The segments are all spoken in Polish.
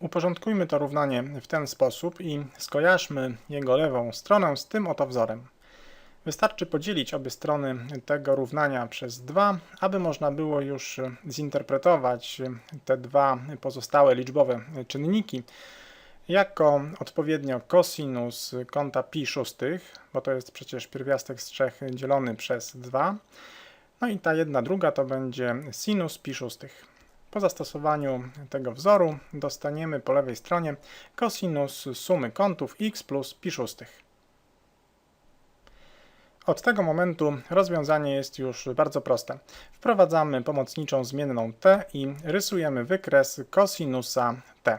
Uporządkujmy to równanie w ten sposób i skojarzmy jego lewą stronę z tym oto wzorem. Wystarczy podzielić obie strony tego równania przez 2, aby można było już zinterpretować te dwa pozostałe liczbowe czynniki jako odpowiednio cosinus kąta pi szóstych, bo to jest przecież pierwiastek z 3 dzielony przez 2, no i ta jedna druga to będzie sinus pi szóstych. Po zastosowaniu tego wzoru dostaniemy po lewej stronie cosinus sumy kątów x plus pi szóstych. Od tego momentu rozwiązanie jest już bardzo proste. Wprowadzamy pomocniczą zmienną t i rysujemy wykres kosinusa t.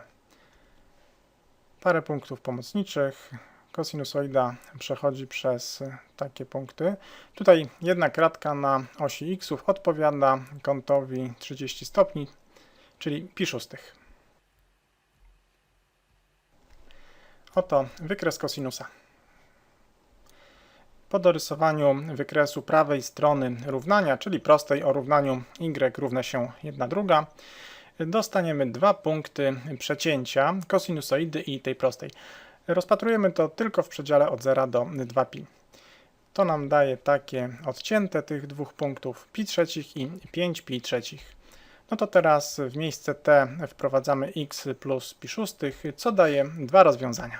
Parę punktów pomocniczych. Kosinusoida przechodzi przez takie punkty. Tutaj jedna kratka na osi x odpowiada kątowi 30 stopni, czyli pi szóstych. Oto wykres kosinusa. Po dorysowaniu wykresu prawej strony równania, czyli prostej o równaniu y równa się 1 druga, dostaniemy dwa punkty przecięcia kosinusoidy i tej prostej. Rozpatrujemy to tylko w przedziale od 0 do 2pi. To nam daje takie odcięte tych dwóch punktów pi trzecich i 5 pi trzecich. No to teraz w miejsce t wprowadzamy x plus pi szóstych, co daje dwa rozwiązania.